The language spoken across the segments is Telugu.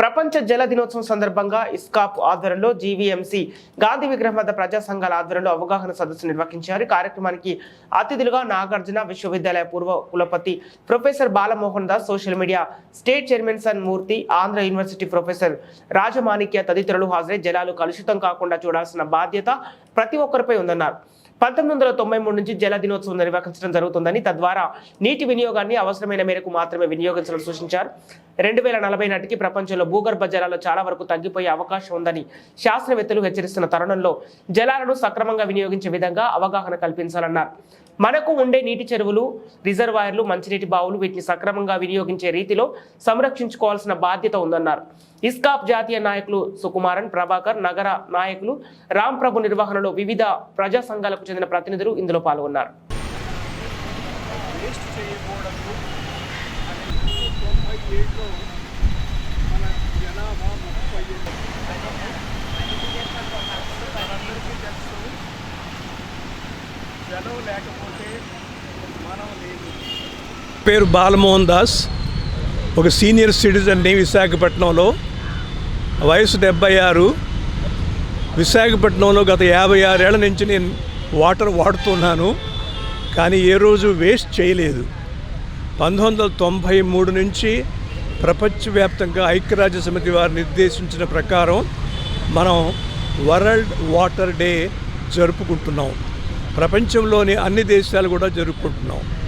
ప్రపంచ జల దినోత్సవం సందర్భంగా ఇస్కాప్ ఆధ్వర్యంలో జీవీఎంసీ గాంధీ విగ్రహం వద్ద ప్రజా సంఘాల ఆధ్వర్యంలో అవగాహన సదస్సు నిర్వహించారు. కార్యక్రమానికి అతిథులుగా నాగార్జున విశ్వవిద్యాలయ పూర్వ కులపతి professor Balamohan Das social media state chairman sun Murthy Andhra university professor Rajamanikya తదితరులు హాజరై జలాలు కలుషితం కాకుండా చూడాల్సిన బాధ్యత ప్రతి ఒక్కరిపై ఉందన్నారు. పంతొమ్మిది వందల తొంభై మూడు నుంచి జల దినోత్సవం నిర్వహించడం జరుగుతుందని తద్వారా నీటి వినియోగాన్ని అవసరమైన మేరకు మాత్రమే వినియోగించాలని సూచించారు. రెండు వేల నలభై నాటికి ప్రపంచంలో భూగర్భ జలాలు చాలా వరకు తగ్గిపోయే అవకాశం ఉందని శాస్త్రవేత్తలు హెచ్చరిస్తున్న తరుణంలో జలాలను సక్రమంగా వినియోగించే విధంగా అవగాహన కల్పించాలన్నారు. మనకు ఉండే నీటి చెరువులు రిజర్వాయర్లు మంచినీటి బావులు వీటిని సక్రమంగా వినియోగించే రీతిలో సంరక్షించుకోవాల్సిన బాధ్యత ఉందన్నారు. ఇస్కాప్ జాతీయ నాయకులు సుకుమారన్ ప్రభాకర్ నగర నాయకులు రామ్ ప్రభు నిర్వహణలో వివిధ ప్రజా సంఘాలకు చెందిన ప్రతినిధులు ఇందులో పాల్గొన్నారు. వేస్ట్ చేయకూడదు అని తొంభై ఏడులో మన జనాభా ముప్పై ఏడు మనందరికీ తెలుసు జలం లేకపోతే మనం లేదు పేరు బాలమోహన్ దాస్. ఒక సీనియర్ సిటిజన్ని విశాఖపట్నంలో వయసు డెబ్బై ఆరు. విశాఖపట్నంలో గత యాభై ఆరేళ్ళ నుంచి నేను వాటర్ వాడుతున్నాను కానీ ఏ రోజు వేస్ట్ చేయలేదు. పంతొమ్మిది వందల తొంభై మూడు నుంచి ప్రపంచవ్యాప్తంగా ఐక్యరాజ్య సమితి వారు నిర్దేశించిన ప్రకారం మనం వరల్డ్ వాటర్ డే జరుపుకుంటున్నాం. ప్రపంచంలోని అన్ని దేశాలు కూడా జరుపుకుంటున్నాం.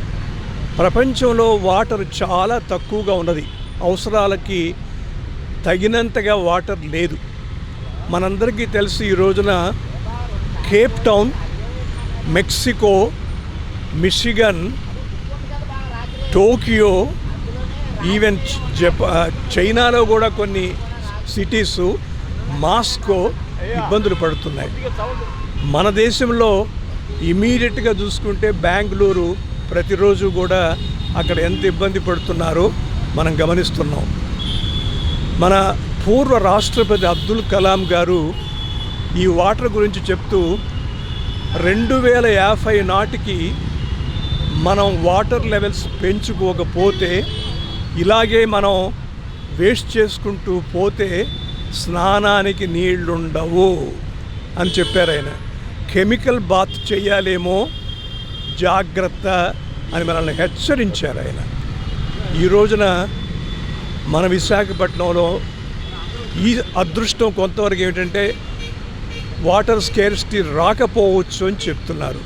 ప్రపంచంలో వాటర్ చాలా తక్కువగా ఉన్నది. అవసరాలకి తగినంతగా వాటర్ లేదు. మనందరికీ తెలిసి ఈ రోజున Cape Town Mexico Michigan Tokyo even japa చైనాలో కూడా కొన్ని సిటీస్ మాస్కో ఇబ్బందులు పడుతున్నాయి. మన దేశంలో ఇమీడియట్గా చూసుకుంటే బెంగళూరు ప్రతిరోజు కూడా అక్కడ ఎంత ఇబ్బంది పడుతున్నారో మనం గమనిస్తున్నాం. మన పూర్వ రాష్ట్రపతి అబ్దుల్ కలాం గారు ఈ వాటర్ గురించి చెప్తూ రెండు వేల యాభై నాటికి మనం వాటర్ లెవెల్స్ పెంచుకోకపోతే ఇలాగే మనం వేస్ట్ చేసుకుంటూ పోతే స్నానానికి నీళ్ళుండవు అని చెప్పారు ఆయన. కెమికల్ బాత్ చేయాలేమో జాగ్రత్త అని మనల్ని హెచ్చరించారు ఆయన. ఈ రోజున మన విశాఖపట్నంలో ఈ అదృష్టం కొంతవరకు ఏమిటంటే వాటర్ స్కేర్సిటీ రాకపోవచ్చు అని చెప్తున్నారు.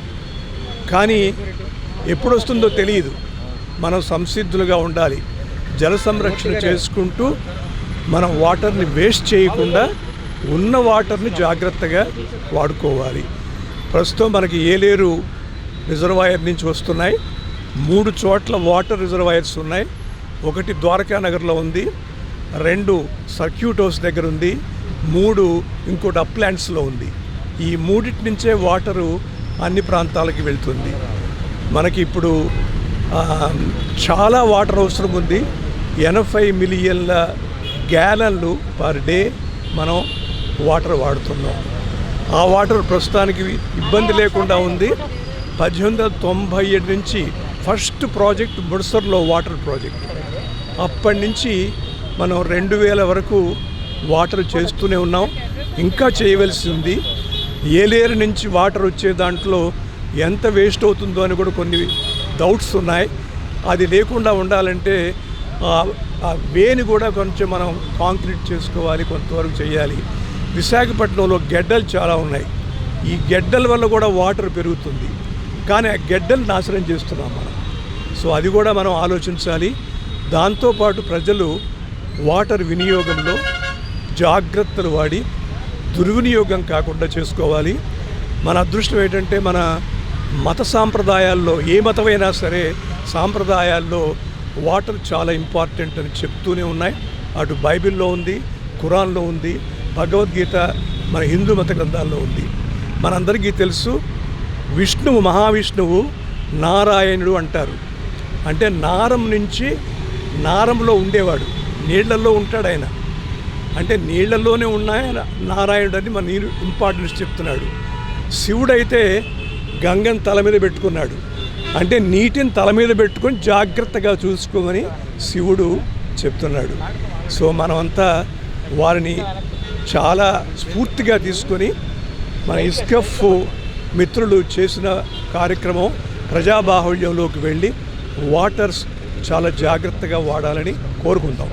కానీ ఎప్పుడు వస్తుందో తెలియదు. మనం సంసిద్ధులుగా ఉండాలి. జల సంరక్షణ చేసుకుంటూ మనం వాటర్ని వేస్ట్ చేయకుండా ఉన్న వాటర్ని జాగ్రత్తగా వాడుకోవాలి. ప్రస్తుతం మనకి ఏలేరు రిజర్వాయర్ నుంచి వస్తున్నాయి. మూడు చోట్ల వాటర్ రిజర్వాయర్స్ ఉన్నాయి. ఒకటి ద్వారకా నగర్లో ఉంది. రెండు సర్క్యూట్ హౌస్ దగ్గర ఉంది. మూడు ఇంకోటి అప్లాంట్స్లో ఉంది. ఈ మూడిటి నుంచే వాటరు అన్ని ప్రాంతాలకి వెళ్తుంది. మనకి ఇప్పుడు చాలా వాటర్ అవసరం ఉంది. ఎనభై మిలియన్ల గ్యాలన్లు పర్ డే మనం వాటర్ వాడుతున్నాం. ఆ వాటర్ ప్రస్తుతానికి ఇబ్బంది లేకుండా ఉంది. పద్దెనిమిది వందల తొంభై ఏడు నుంచి ఫస్ట్ ప్రాజెక్ట్ బుడసర్లో వాటర్ ప్రాజెక్ట్. అప్పటి నుంచి మనం రెండు వేల వరకు వాటర్ చేస్తూనే ఉన్నాం. ఇంకా చేయవలసి ఉంది ఏలేరు నుంచి వాటర్ వచ్చే దాంట్లో ఎంత వేస్ట్ అవుతుందో అని కూడా కొన్ని డౌట్స్ ఉన్నాయి. అది లేకుండా ఉండాలంటే ఆ వేని కూడా కొంచెం మనం కాంక్రీట్ చేసుకోవాలి కొంతవరకు చేయాలి. విశాఖపట్నంలో గెడ్డలు చాలా ఉన్నాయి. ఈ గెడ్డల వల్ల కూడా వాటర్ పెరుగుతుంది. కానీ ఆ గెడ్డలు నాశనం చేస్తున్నాం మనం. సో అది కూడా మనం ఆలోచించాలి. దాంతోపాటు ప్రజలు వాటర్ వినియోగంలో జాగ్రత్తలు వాడి దుర్వినియోగం కాకుండా చేసుకోవాలి. మన అదృష్టం ఏంటంటే మన మత సాంప్రదాయాల్లో ఏ మతమైనా సరే సాంప్రదాయాల్లో వాటర్ చాలా ఇంపార్టెంట్ అని చెప్తూనే ఉన్నాయి. అటు బైబిల్లో ఉంది ఖురాన్లో ఉంది భగవద్గీత మన హిందూ మత గ్రంథాల్లో ఉంది. మనందరికీ తెలుసు విష్ణువు మహావిష్ణువు నారాయణుడు అంటారు. అంటే నారం నుంచి నారంలో ఉండేవాడు. నీళ్ళలో ఉంటాడు ఆయన. అంటే నీళ్ళలోనే ఉన్నాయన నారాయణుడు అని మన నీరు ఇంపార్టెన్స్ చెప్తున్నాడు. శివుడైతే గంగను తల మీద పెట్టుకున్నాడు. అంటే నీటిని తల మీద పెట్టుకొని జాగ్రత్తగా చూసుకోమని శివుడు చెప్తున్నాడు. సో మనమంతా వారిని చాలా స్ఫూర్తిగా తీసుకొని మన ఇస్కఫ్ మిత్రులు చేసిన కార్యక్రమం ప్రజాబాహుళ్యంలోకి వెళ్ళి వాటర్స్ చాలా జాగ్రత్తగా వాడాలని కోరుకుందాం